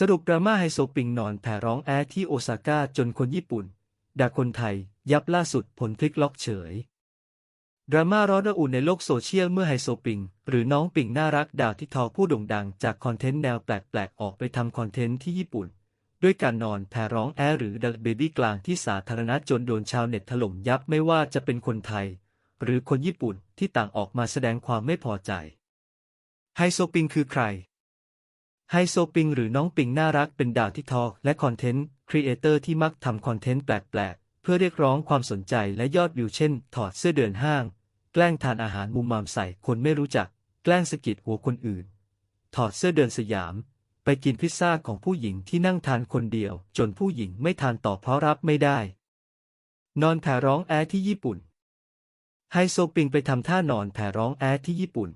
สรุปดราม่าไฮโซปิงนอนแผ่ร้องแอที่โอซาก้าจนคนญี่ปุ่น ด่าคนไทย ยับล่าสุดผลพลิกล็อกเฉย ดราม่าร้อนระอุในโลกโซเชียลเมื่อไฮโซปิง หรือน้องปิงน่ารักดาวที่ทอผู้โด่งดังจากคอนเทนต์แนวแปลกๆ ออกไปทำคอนเทนต์ที่ญี่ปุ่น ด้วยการนอนแผ่ร้องแอหรือดัลเบบี้กลางที่สาธารณะจนโดนชาวเน็ตถล่มยับไม่ว่าจะเป็นคนไทย หรือคนญี่ปุ่นที่ต่างออกมาแสดงความไม่พอใจไฮโซปิงคือใคร ไฮโซปิงหรือน้องปิงน่ารักเป็นดาวที่ทอและคอนเทนต์ครีเอเตอร์ที่มักทำคอนเทนต์แปลกๆ เพื่อเรียกร้องความสนใจและยอดวิวเช่น ถอดเสื้อเดินห้าง แกล้งทานอาหารมุมมามใส่คนไม่รู้จัก แกล้งสะกิดหัวคนอื่น ถอดเสื้อเดินสยาม ไปกินพิซซ่าของผู้หญิงที่นั่งทานคนเดียว จนผู้หญิงไม่ทานต่อเพราะรับไม่ได้ นอนแผ่ร้องแอที่ญี่ปุ่น ไฮโซปิงไปทำท่านอนแผ่ร้องแอที่ญี่ปุ่น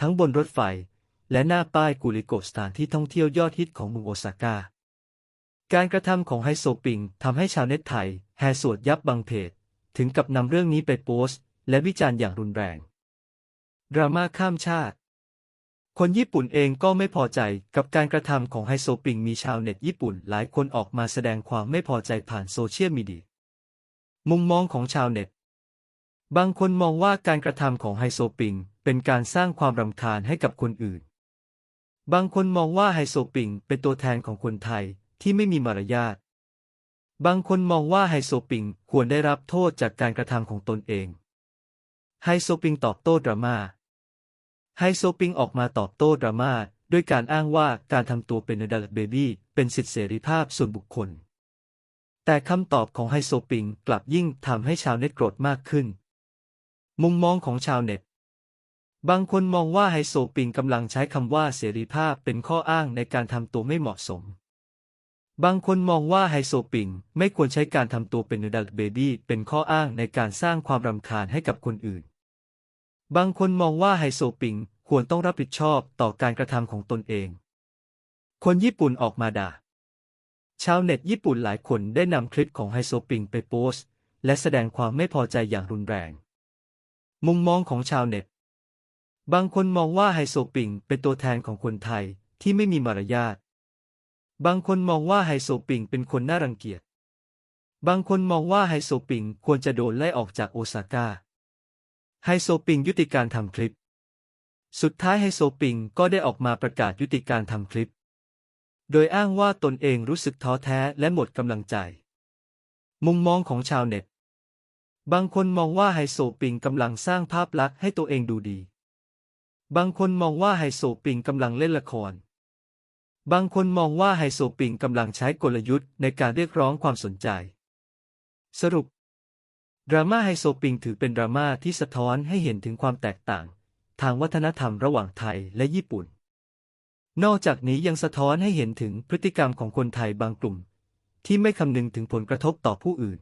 ทั้งบนรถไฟ และหน้าป้ายกุริโกสถานที่ท่องเที่ยวยอดฮิตของเมืองโอซาก้า การกระทำของไฮโซปิงทำให้ชาวเน็ตไทยแห่สวดยับบางเพจ ถึงกับนำเรื่องนี้ไปโพสต์ และวิจารณ์อย่างรุนแรง ดราม่าข้ามชาติ คนญี่ปุ่นเองก็ไม่พอใจกับการกระทำของไฮโซปิงมีชาวเน็ตญี่ปุ่นหลายคนออกมาแสดงความไม่พอใจผ่านโซเชียลมีเดีย มุมมองของชาวเน็ต บางคนมองว่าการกระทำของไฮโซปิงเป็นการสร้างความรำคาญให้กับคนอื่น บางคนมองว่าไฮโซปิงเป็นตัวแทนของคนไทยที่ไม่มีมารยาท บางคนมองว่าไฮโซปิงควรได้รับโทษจากการกระทำของตนเอง ไฮโซปิงตอบโต้ดราม่า ไฮโซปิงออกมาตอบโต้ดราม่าด้วยการอ้างว่าการทำตัวเป็นดัลเบบี้เป็นสิทธิเสรีภาพส่วนบุคคล แต่คำตอบของไฮโซปิงกลับยิ่งทำให้ชาวเน็ตโกรธมากขึ้น มุมมองของชาวเน็ต บางคนมองว่าไฮโซปิงกำลังใช้คำว่าเสรีภาพเป็นข้ออ้างในการทำตัวไม่เหมาะสม บางคนมองว่าไฮโซปิงไม่ควรใช้การทำตัวเป็นดัลเบบี้เป็นข้ออ้างในการสร้างความรำคาญให้กับคนอื่น บางคนมองว่าไฮโซปิงควรต้องรับผิดชอบต่อการกระทำของตนเอง คนญี่ปุ่นออกมาด่า ชาวเน็ตญี่ปุ่นหลายคนได้นำคลิปของไฮโซปิงไปโพสต์ และแสดงความไม่พอใจอย่างรุนแรง มุมมองของชาวเน็ต บางคนมองว่าไฮโซปิงเป็นตัวแทนของคนไทยที่ไม่มีมารยาท บางคนมองว่าไฮโซปิงเป็นคนน่ารังเกียจ บางคนมองว่าไฮโซปิงควรจะโดนไล่ออกจากโอซาก้า ไฮโซปิงยุติการทำคลิป สุดท้ายไฮโซปิงก็ได้ออกมาประกาศยุติการทำคลิป โดยอ้างว่าตนเองรู้สึกท้อแท้และหมดกำลังใจ มุมมองของชาวเน็ต บางคนมองว่าไฮโซปิงกำลังสร้างภาพลักษณ์ให้ตัวเองดูดี บางคนมองว่าไฮโซปิงกำลังเล่นละคร บางคนมองว่าไฮโซปิงกำลังใช้กลยุทธ์ในการเรียกร้องความสนใจ สรุป ดราม่าไฮโซปิงถือเป็นดราม่าที่สะท้อนให้เห็นถึงความแตกต่าง ทางวัฒนธรรมระหว่างไทยและญี่ปุ่น นอกจากนี้ยังสะท้อนให้เห็นถึงพฤติกรรมของคนไทยบางกลุ่ม ที่ไม่คำนึงถึงผลกระทบต่อผู้อื่น